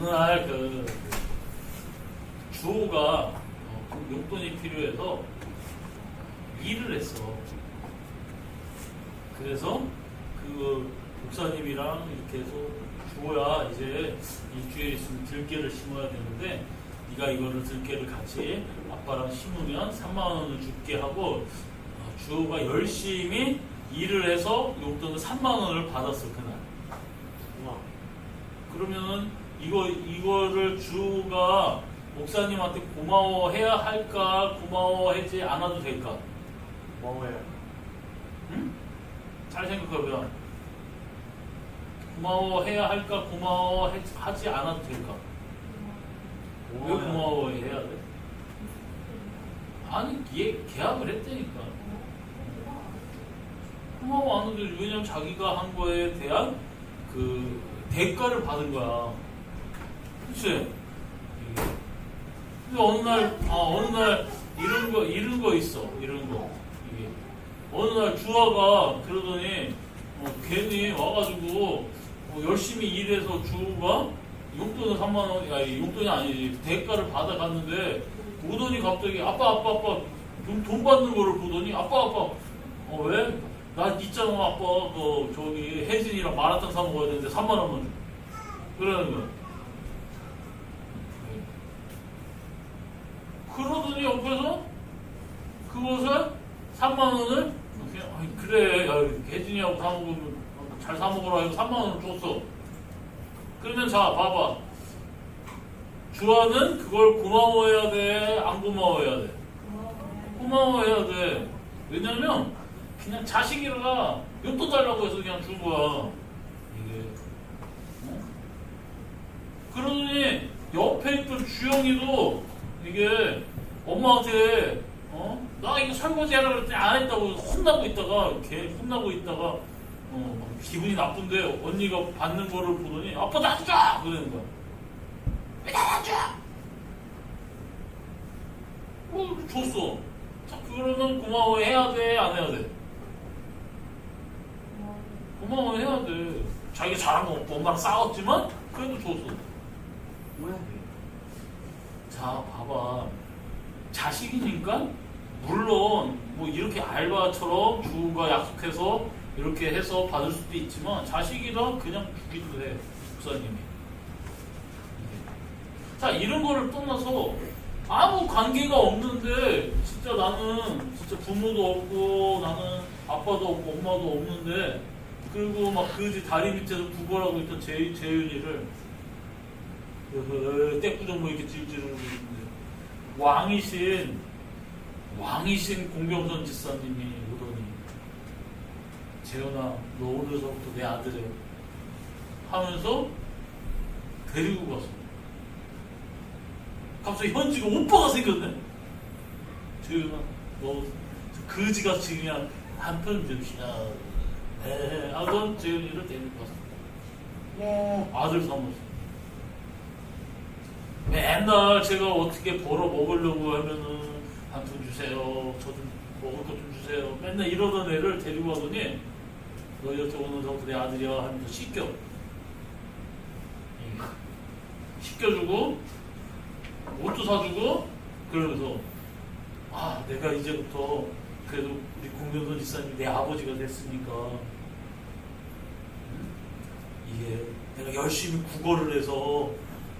어느 날 그 주호가 어, 그 용돈이 필요해서 일을 했어. 그래서 그 목사님이랑 이렇게 해서 주호야 이제 일주일 있으면 들깨를 심어야 되는데 네가 이거를 들깨를 같이 아빠랑 심으면 3만 원을 줄게 하고 어, 주호가 열심히 일을 해서 용돈을 3만 원을 받았어 그날. 그러면은 이거 이거를 주가 목사님한테 고마워해야 할까 고마워하지 않아도 될까? 뭐예요? 응? 잘 생각해봐. 고마워해야 할까 고마워하지 않아도 될까? 왜 고마워해야 돼? 아니 얘 계약을 했다니까. 고마워 안 해도 돼. 왜냐면 자기가 한 거에 대한 그 대가를 받은 거야. 그치? 근데 어느 날, 아, 어느 날 이런 거, 이런 거 있어. 이런 거. 이게. 어느 날 주아가 그러더니 어, 괜히 와가지고 어, 열심히 일해서 주가 용돈을 3만 원, 아니 용돈이 아니지 대가를 받아갔는데 오더니 갑자기 아빠 아빠 아빠 돈, 돈 받는 거를 보더니 아빠 아빠 어 왜? 나 있잖아 아빠 그 저기 혜진이랑 마라탕 사 먹어야 되는데 3만 원만 줘. 그러는 거야. 그러더니 옆에서 그것을 3만 원을 아이, 그래 야, 혜진이하고 사 먹으면 잘 사 먹으라 해서 3만 원을 줬어. 그러면 자 봐봐. 주아는 그걸 고마워해야 돼, 안 고마워해야 돼. 고마워해야 돼. 왜냐면 그냥 자식이라 용돈 달라고 해서 그냥 준 거야. 이게. 어? 그러더니 옆에 있던 주영이도 이게 엄마한테 어? 나 이거 설거지 하라 그랬더니 안 했다고 혼나고 있다가 걔 혼나고 있다가 어, 기분이 나쁜데 언니가 받는 거를 보더니 아빠 나도 줘! 그러는 거야. 왜 나도 줘? 어, 줬어. 자, 그러면 고마워해야 돼? 안 해야 돼? 고마워해야 돼. 자기가 잘한 거 없고 엄마랑 싸웠지만 그래도 줬어. 왜? 자, 봐봐. 자식이니까 물론 뭐 이렇게 알바처럼 주가 약속해서 이렇게 해서 받을 수도 있지만 자식이라 그냥 주기도 해 목사님이. 자 이런 거를 떠나서 아무 관계가 없는데 진짜 나는 진짜 부모도 없고 나는 아빠도 없고 엄마도 없는데 그리고 막 그지 다리 밑에서 구걸하고 있던 재, 재윤이를 그 떼꾸정 뭐 이렇게 질질 흘리고 있는데 왕이신 왕이신 공병선 지사님이 오더니 재현아 너 오늘서부터 내 아들이야 하면서 데리고 갔어 갑자기 현지가 오빠가 생겼네? 재현아 너 그지같이 그냥 한편 줍시다 네 하던 재현이를 데리고 갔어 어, 아들 삼았어 맨날 제가 어떻게 벌어 먹으려고 하면은 한푼 주세요. 저 좀 먹을 것 좀 주세요. 맨날 이러던 애를 데리고 가더니 너 오늘서부터 내 아들이야 하면서 씻겨. 응. 씻겨주고 옷도 사주고 그러면서 아 내가 이제부터 그래도 우리 공병선 지사님 내 아버지가 됐으니까 응? 이게 내가 열심히 국어를 해서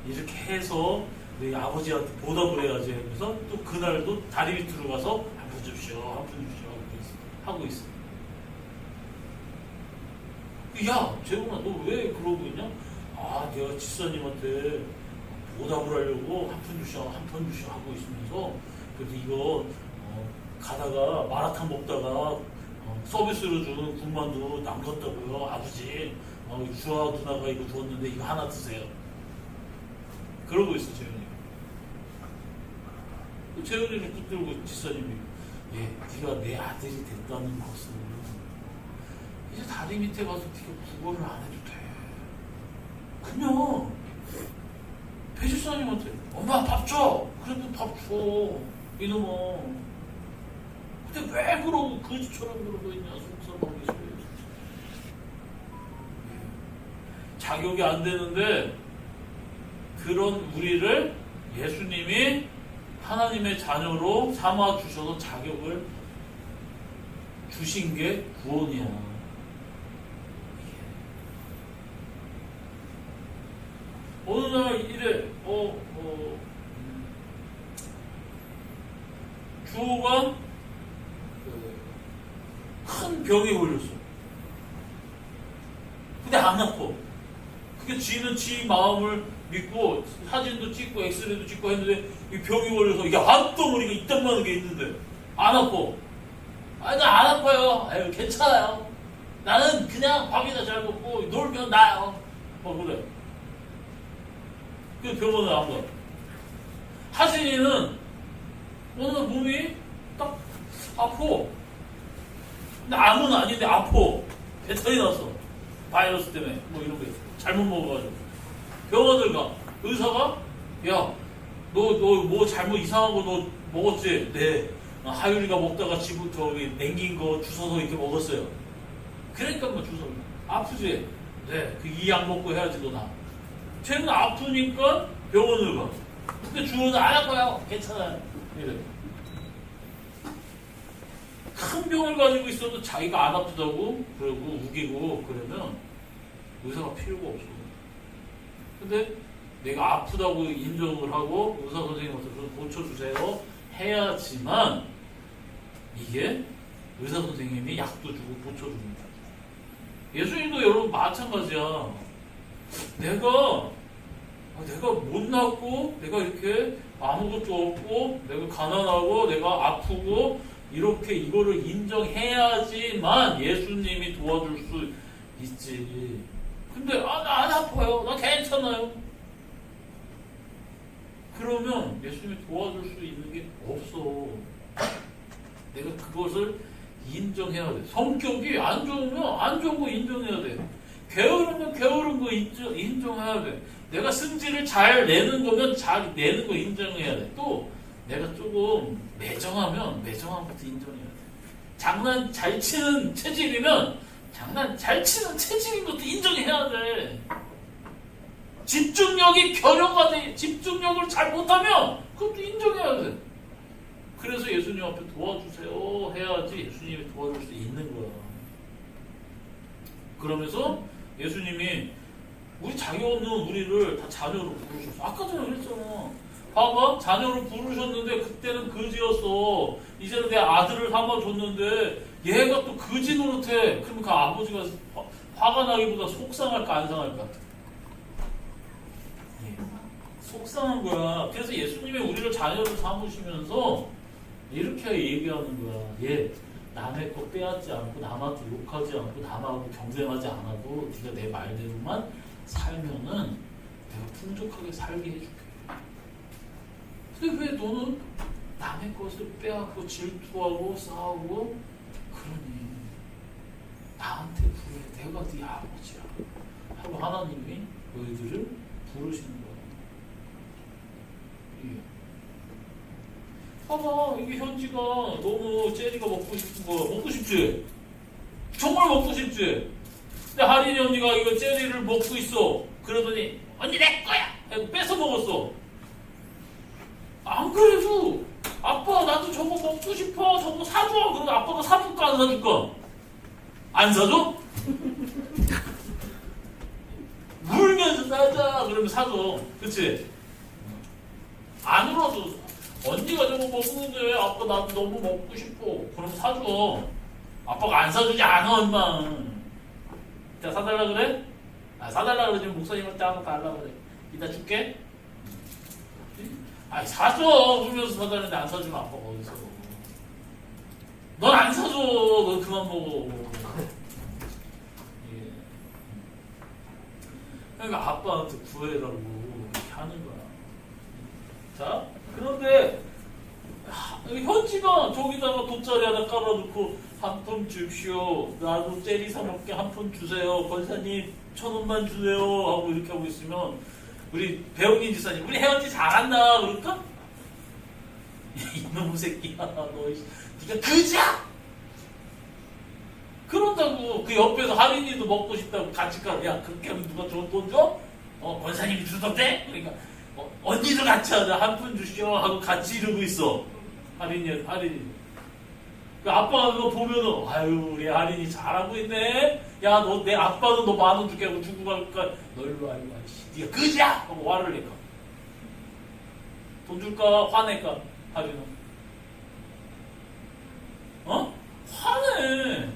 이렇게 해서 내 아버지한테 보답을 해야지 하면서 또 그날도 다리 밑으로 가서 한 푼 줍시오, 한 푼 줍시오 하고 있어. 야, 재훈아, 너 왜 그러고 있냐? 아, 내가 지사님한테 보답을 하려고 한 푼 주시오, 한푼 주시오 하고 있으면서 그래도 이거 어, 가다가 마라탕 먹다가 어, 서비스로 주는 군만두 남겼다고요, 아버지. 어, 주아 누나가 이거 줬는데 이거 하나 드세요. 그러고 있어 재현이. 재현이를 붙들고 지사님이 예, 네가 내 아들이 됐다는 것은 이제 다리 밑에 가서 네가 구걸을 안 해도 돼. 그러면 배지사님한테 엄마 밥 줘. 그래도 밥 줘. 이놈아. 근데 왜 그러고 거지처럼 그러고 있냐 속상하게 소리. 자격이 안 되는데 그런 우리를 예수님이 하나님의 자녀로 삼아 주셔서 자격을 주신 게 구원이야. 어느 날 이래 어, 어, 음, 주호가 그, 큰 병에 걸렸어. 근데 안 아파. 그게 지는 지 마음을 믿고 사진도 찍고 엑스레이도 찍고 했는데 이 병이 걸려서 이게 안덩어리가 이딴 많은 게 있는데 안 아파. 아니 나 안 아파요. 아유 괜찮아요. 나는 그냥 밥이나 잘 먹고 놀면 나요. 뭐 그래. 그 병원을 안 가. 하진이는 어느 날 몸이 딱 아파. 근데 암은 아닌데 아파. 배탈이 났어. 바이러스 때문에 뭐 이런 거 있어. 잘못 먹어가지고 병원을 가. 의사가 야 너 너 뭐 잘못 이상한 거 너 먹었지? 네. 아, 하율이가 먹다가 집을 저기 냉긴 거 주워서 이렇게 먹었어요. 그러니까 뭐 주워. 아프지? 네. 그이약 먹고 해야지 너 나. 쟤는 아프니까 병원을 가. 근데 주워도 안 아파요. 괜찮아요. 이래. 큰 병을 가지고 있어도 자기가 안 아프다고 그러고 우기고 그러면 의사가 필요가 없어. 근데 내가 아프다고 인정을 하고 의사 선생님한테 그럼 고쳐주세요 해야지만 이게 의사 선생님이 약도 주고 고쳐줍니다. 예수님도 여러분 마찬가지야. 내가 아, 내가 못 낳고 내가 이렇게 아무것도 없고 내가 가난하고 내가 아프고 이렇게 이거를 인정해야지만 예수님이 도와줄 수 있지. 근데 아 나 안 아파요. 나 괜찮아요. 그러면 예수님이 도와줄 수 있는 게 없어. 내가 그것을 인정해야 돼. 성격이 안 좋으면 안 좋은 거 인정해야 돼. 게으르면 게으른 거 인정, 인정해야 돼. 내가 승질을 잘 내는 거면 잘 내는 거 인정해야 돼. 또 내가 조금 매정하면 것도 인정해야 돼. 장난 잘 치는 체질이면 장난 잘 치는 체질인 것도 인정해야 돼. 집중력이 결여가 돼. 집중력을 잘 못하면 그것도 인정해야 돼. 그래서 예수님 앞에 도와주세요 해야지 예수님이 도와줄 수 있는 거야. 그러면서 예수님이 우리 자기 없는 우리를 다 자녀로 부르셨어. 아까 전에 그랬잖아. 봐봐, 자녀로 부르셨는데 그때는 그지였어. 이제는 내 아들을 삼아줬는데 얘가 또 그지 노릇해. 그러면 그 아버지가 화, 화가 나기보다 속상할까 안 상할까? 예, 속상한 거야. 그래서 예수님이 우리를 자녀로 삼으시면서 이렇게 얘기하는 거야. 얘 남의 거 빼앗지 않고 남한테 욕하지 않고 남하고 경쟁하지 않아도 네가 내 말대로만 살면은 내가 풍족하게 살게 해줄게. 근데 왜 너는 남의 것을 빼앗고 질투하고 싸우고 그러니 나한테 부해 내가 네 아버지야 하고 하나님이 너희들을 부르시는 거야. 이게. 봐봐 이게 현지가 너무 제리가 먹고 싶은 거 먹고 싶지? 정말 먹고 싶지? 근데 하린이 언니가 이거 제리를 먹고 있어 그러더니 언니 내 거야 뺏어 먹었어 안 그래도 아빠 나도 저거 먹고 싶어. 저거 사줘. 그러면 아빠가 사줄까? 안 사줄까? 안 사줘? 울면서 사자. 그러면 사줘. 그치? 안 울어도 언니가 저거 먹는데 아빠 나도 너무 먹고 싶어? 그럼 사줘. 아빠가 안 사주지 않아 엄마. 자 사달라 그래? 아 사달라 그러지. 목사님한테 하나 달라 그래. 이따 줄게 아니 사줘. 울면서 사달라는데 안 사주면 아빠가 어디서. 넌 안 사줘. 넌 그만 먹어 예. 그러니까 아빠한테 구해라고 이렇게 하는 거야. 자 그런데 하, 현지가 저기다가 돗자리 하나 깔아놓고 한 푼 줍시오. 나도 젤리 사 먹게 한 푼 주세요. 권사님 천 원만 주세요. 하고 이렇게 하고 있으면 우리 배웅인 지사님 우리 혜연지 잘한다 그럴까? 이놈 새끼야 너 네가 그지야 그런다고 그 옆에서 하린이도 먹고 싶다고 같이 가야 그렇게 하면 누가 돈 줘? 어, 권사님이 주셨대? 그러니까, 어, 언니도 같이 하자. 한 푼 주시오. 하고 같이 이러고 있어. 할인이, 할인이. 그 아빠가 그거 보면은, 아유, 우리 할인이 잘하고 있네? 야, 너, 내 아빠도 너 만 원 줄게 하고 주고 갈까? 너 일로 와, 일로 와. 씨, 니가 그지야! 하고 화를 낼까? 돈 줄까? 화낼까? 할인은. 어? 화내.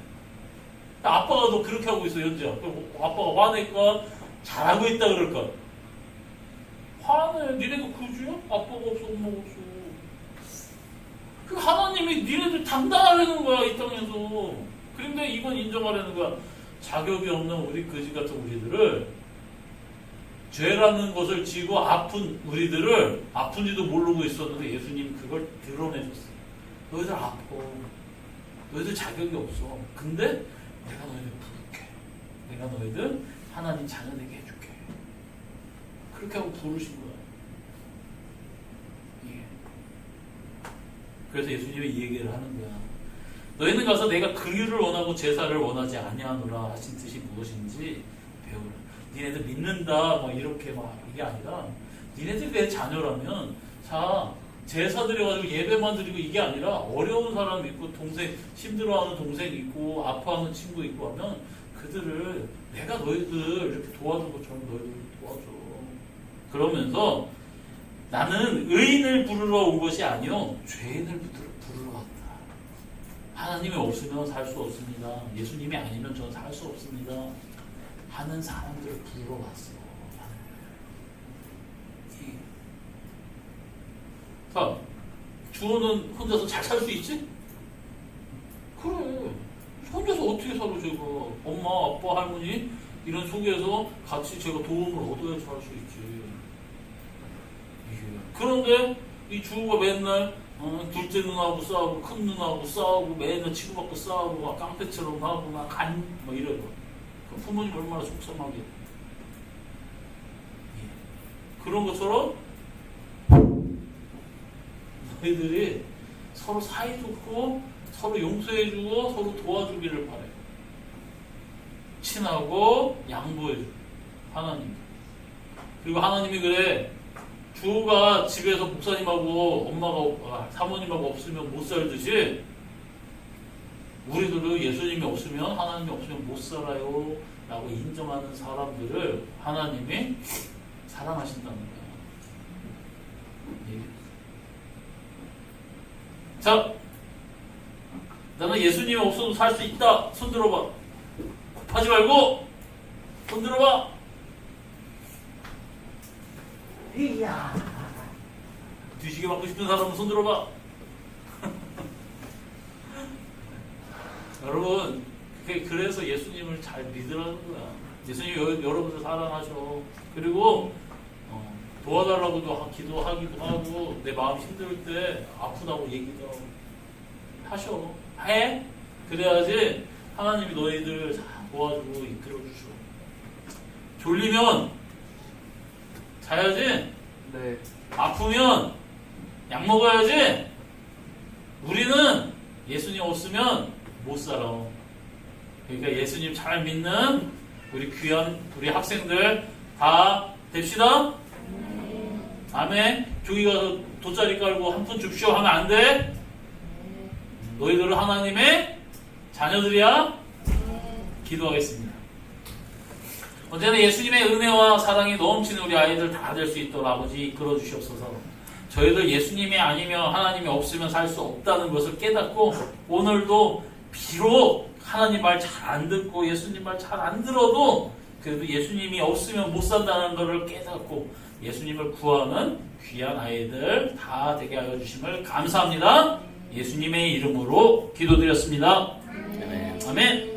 아빠가 너 그렇게 하고 있어, 현지야. 아빠가 화낼까? 잘하고 있다 그럴까? 화내. 니네가 그지야? 아빠가 없어, 엄마가 없어. 그 하나님이 니네들 당당하려는 거야, 이 땅에서. 그런데 이건 인정하려는 거야. 자격이 없는 우리 거지 같은 우리들을 죄라는 것을 지고 아픈 우리들을 아픈지도 모르고 있었는데 예수님 그걸 드러내줬어. 너희들 아파. 너희들 자격이 없어. 근데 내가 너희들 부를게. 내가 너희들 하나님 자녀 되게 해줄게. 그렇게 하고 부르신 거야. 예. 그래서 예수님이 이 얘기를 하는 거야. 너희는 가서 내가 그유를 원하고 제사를 원하지 아니하노라 하신 뜻이 무엇인지 배우라. 니네들 믿는다 뭐 이렇게 막 이게 아니라 니네들 내 자녀라면 자 제사 드려가지고 예배만 드리고 이게 아니라 어려운 사람 있고 동생 힘들어하는 동생 있고 아파하는 친구 있고 하면 그들을 내가 너희들 이렇게 도와준 것처럼 너희들 도와줘. 그러면서 나는 의인을 부르러 온 것이 아니요 죄인을 부르러 왔다. 하나님이 없으면 살 수 없습니다. 예수님이 아니면 저는 살 수 없습니다. 하는 사람들을 부르러 왔어. 이- 자, 주호는 혼자서 잘 살 수 있지? 그래. 혼자서 어떻게 살아, 제가. 엄마, 아빠, 할머니, 이런 속에서 같이 제가 도움을 얻어야지 할 수 있지. 그런데 이 주호가 맨날 어, 둘째 누나하고 싸우고 큰 누나하고 싸우고 맨날 치고받고 싸우고 막 깡패처럼 하고 막간막 이러고 그 부모님 얼마나 속상하게. 예. 그런 것처럼 너희들이 서로 사이좋고 서로 용서해주고 서로 도와주기를 바래. 친하고 양보해줘 하나님. 그리고 하나님이 그래. 주호가 집에서 목사님하고 엄마가 없- 아, 사모님하고 없으면 못 살듯이 우리들도 예수님이 없으면 하나님이 없으면 못 살아요 라고 인정하는 사람들을 하나님이 사랑하신다는 거야 예. 자 나는 예수님이 없어도 살 수 있다 손 들어봐 곱하지 말고 손 들어봐 이야. 뒤지게 맞고 싶은 사람은 손 들어봐. 여러분, 그래서 예수님을 잘 믿으라는 거야. 예수님이 여, 여러분을 사랑하셔. 그리고 어, 도와달라고도 하- 기도하기도 하고 내 마음 힘들 때 아프다고 얘기도 하셔. 해. 그래야지 하나님이 너희들 다 도와주고 이끌어 주셔. 졸리면 자야지. 네. 아프면 약 먹어야지. 우리는 예수님 없으면 못 살아. 그러니까 예수님 잘 믿는 우리 귀한 우리 학생들 다 됩시다. 아멘. 종이 가서 돗자리 깔고 한 푼 줍쇼 하면 안 돼. 너희들은 하나님의 자녀들이야. 기도하겠습니다. 언제나 예수님의 은혜와 사랑이 넘치는 우리 아이들 다 될 수 있도록 아버지 이끌어 주시옵소서. 저희들 예수님이 아니면 하나님이 없으면 살 수 없다는 것을 깨닫고 오늘도 비록 하나님 말 잘 안 듣고 예수님 말 잘 안 들어도 그래도 예수님이 없으면 못 산다는 것을 깨닫고 예수님을 구하는 귀한 아이들 다 되게 하여 주심을 감사합니다. 예수님의 이름으로 기도드렸습니다. 아멘.